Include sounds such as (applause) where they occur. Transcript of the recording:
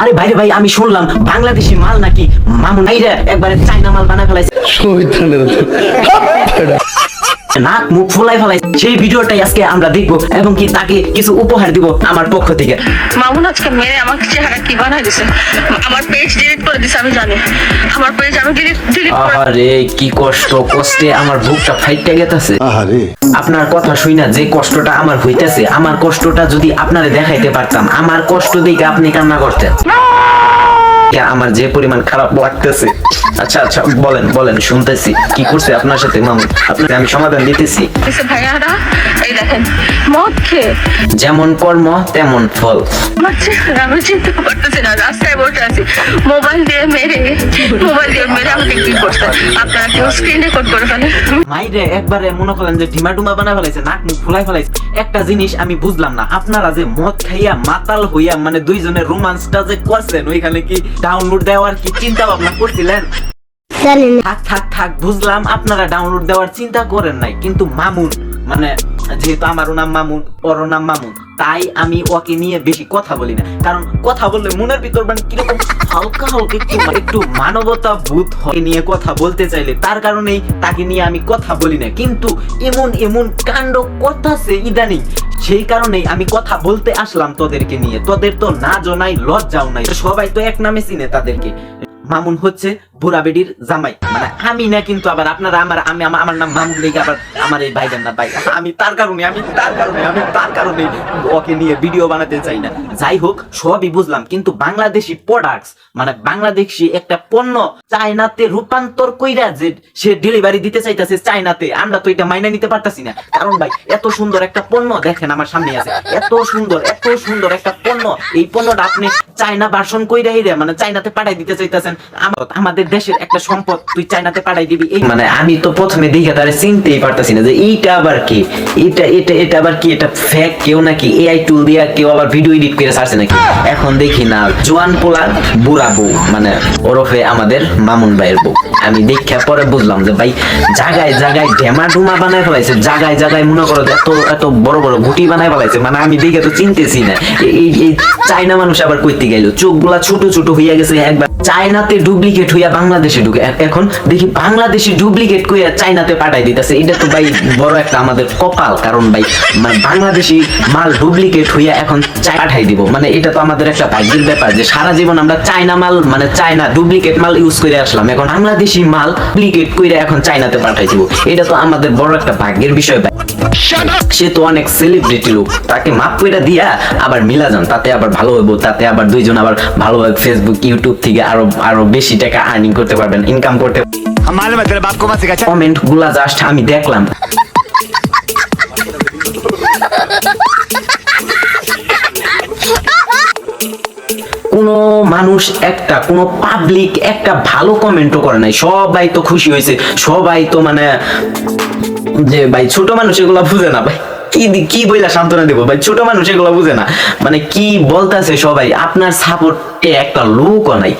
আরে ভাই রে ভাই আমি শুনলাম বাংলাদেশি মাল নাকি মামুন ভাইরা একবারে চাইনা মাল বানা ফেলাইছে। (laughs) নাক মুখ ফুলাই ফেলাইছে। সেই ভিডিওটাই আজকে আমরা দেখব এবং কি তাকে কিছু উপহার দিব আমার পক্ষ থেকে। মামুন আজকে মেরে আমাকে চেহারা কি বানাই দিছে? আমার পেজ ডিলিট করে দিছে আমি জানি। আমার পেজ আমি ডিলিট ডিলিট করে আরে কি কষ্ট কষ্টে আমার বুকটা ফাইটে গেতেছে। আহারে। আপনার কথা শুই না যে কষ্টটা আমার হইতাছে আমার কষ্টটা যদি আপনারে দেখাইতে পারতাম আমার কষ্ট দেখে আপনি কান্না করতেন। ইয়া, আমার যে পরিমাণ খারাপ লাগতেছে? আচ্ছা আচ্ছা বলেন বলেন, শুনতেছি। কি করছে আপনার সাথে মামু আপনাকে আমি সমাধান দিতেছি। ভাইয়ারা এই দেখেন মদ খেয়ে। যেমন কর্ম তেমন ফল। আমি চিনতে পারতেছি না রাস্তায় বসে আছি। মোবাইল দিয়ে মেরে মোবাইল দিয়ে মেরে আমাকে কি করছে? আপনারা কেউ স্ক্রিন রেকর্ড করে ফেলে মাইরে একবারে মনে করেন যে ঢিমা ডুমা বানা ফেলাইছে নাক মুখ ফুলাই ফেলাইছে। একটা জিনিস আমি বুঝলাম না আপনারা যে মদ খাইয়া মাতাল হইয়া মানে দুইজনের রোমান্সটা যে করছেন ওইখানে কি ডাউনলোড দেওয়ার কি চিন্তা ভাবনা করছিলেন থাক থাক থাক বুঝলাম আপনারা ডাউনলোড দেওয়ার চিন্তা করেন নাই কিন্তু মামুন মানে যেহেতু আমারও নাম মামুন ওরও নাম মামুন, তাই আমি ওকে নিয়ে বেশি কথা বলি না। কারণ কথা বললে মনের ভিতর মানে কীরকম হালকা হালকা একটু একটু মানবতা বোধ হয়। নিয়ে কথা বলতে চাইলে তার কারণেই তাকে নিয়ে আমি কথা বলি না। কিন্তু এমন এমন কাণ্ড কথাছে ইদানিং, সেই কারণেই আমি কথা বলতে আসলাম তোদেরকে নিয়ে। তোদের তো না জনাই, লজ্জাও নাই। সবাই তো এক নামে চিনে তাদেরকে। মামুন হচ্ছে বুড়া বেডির জামাই। মানে আমি না কিন্তু আবার আপনারা আমার আমি আমার নাম মামুন লেগে আবার আমার এই ভাইজান না ভাই। আমি তার কারণে আমি তার কারণে আমি তার কারণে ওকে নিয়ে ভিডিও বানাতে চাই না। যাই হোক, সবই বুঝলাম, কিন্তু বাংলাদেশি প্রোডাক্টস মানে বাংলাদেশি একটা পণ্য চায়নাতে রূপান্তর কইরা যে সে ডেলিভারি দিতে চাইতেছে চায়নাতে, আমরা তো এটা মাইনা নিতে পারতাছি না। কারণ ভাই, এত সুন্দর একটা পণ্য দেখেন আমার সামনে আছে। এত সুন্দর এত সুন্দর একটা পণ্য। এই পণ্যটা আপনি চায়না ভার্সন কইরা মানে চায়নাতে পাঠাই দিতে চাইতেছেন। আমাদের দেশের একটা সম্পদ তুই চায়নাতে পাঠাই দিবি মানে আমি তো প্রথমে দেখে তারে চিনতেই পারতাছি না যে এইটা আবার কি? এটা এটা এটা আবার কি? এটা ফেক কেউ নাকি এআই টুল দিয়া কেউ আবার ভিডিও এডিট করে ছাড়ছে নাকি? এখন দেখি না, জোয়ান পোলার বুড়া বউ মানে ওরফে আমাদের মামুন ভাইয়ের বউ। আমি দেখে পরে বুঝলাম যে ভাই জায়গায় জায়গায় ডেমা ডুমা বানায় ফেলাইছে জায়গায় জায়গায় মনে করো এত এত বড় বড় গুটি বানায় ফেলাইছে মানে আমি দেখে তো চিনতেছি না। এই- চায়না মানুষ আবার কইতে গেল, চোখগুলা ছোট ছোট হইয়া গেছে, একবার চায়নাতে ডুপ্লিকেট হইয়া বাংলাদেশে ঢুকে। এখন দেখি বাংলাদেশে ডুপ্লিকেট কইয়া চায়নাতে পাঠাই দিতেছে। এটা তো ভাই বড় একটা আমাদের কপাল, কারণ ভাই মানে বাংলাদেশি মাল ডুপ্লিকেট হইয়া এখন পাঠাই দিব। মানে এটা তো আমাদের একটা ভাগ্যের ব্যাপার যে সারা জীবন আমরা চায়না মাল মানে চায়না ডুপ্লিকেট মাল ইউজ করে আসলাম। এখন বাংলাদেশি মাল ডুপ্লিকেট কইরা এখন চায়নাতে পাঠাই দিব। এটা তো আমাদের বড় একটা ভাগ্যের বিষয় ভাই। সে তো অনেক সেলিব্রিটি লোক। তাকে মাপ করে দিয়া আবার মিলা যান তাতে আবার ভালো হইব তাতে আবার দুইজন আবার ভালো ফেসবুক ইউটিউব থেকে আরও আরও বেশি টাকা আর্নিং করতে পারবেন ইনকাম করতে কমেন্টগুলা জাস্ট আমি দেখলাম। কোনো মানুষ একটা, কোনো পাবলিক একটা ভালো কমেন্টও করে নাই। সবাই তো খুশি হয়েছে। সবাই তো মানে যে ভাই, ছোট মানুষ এগুলা বুঝে না। ভাই, কি কি বইলা সান্ত্বনা দেবো? ভাই, ছোট মানুষ এগুলা বুঝে না। মানে কি বলতেছে সবাই, আপনার সাপোর্টে একটা লোকও নাই।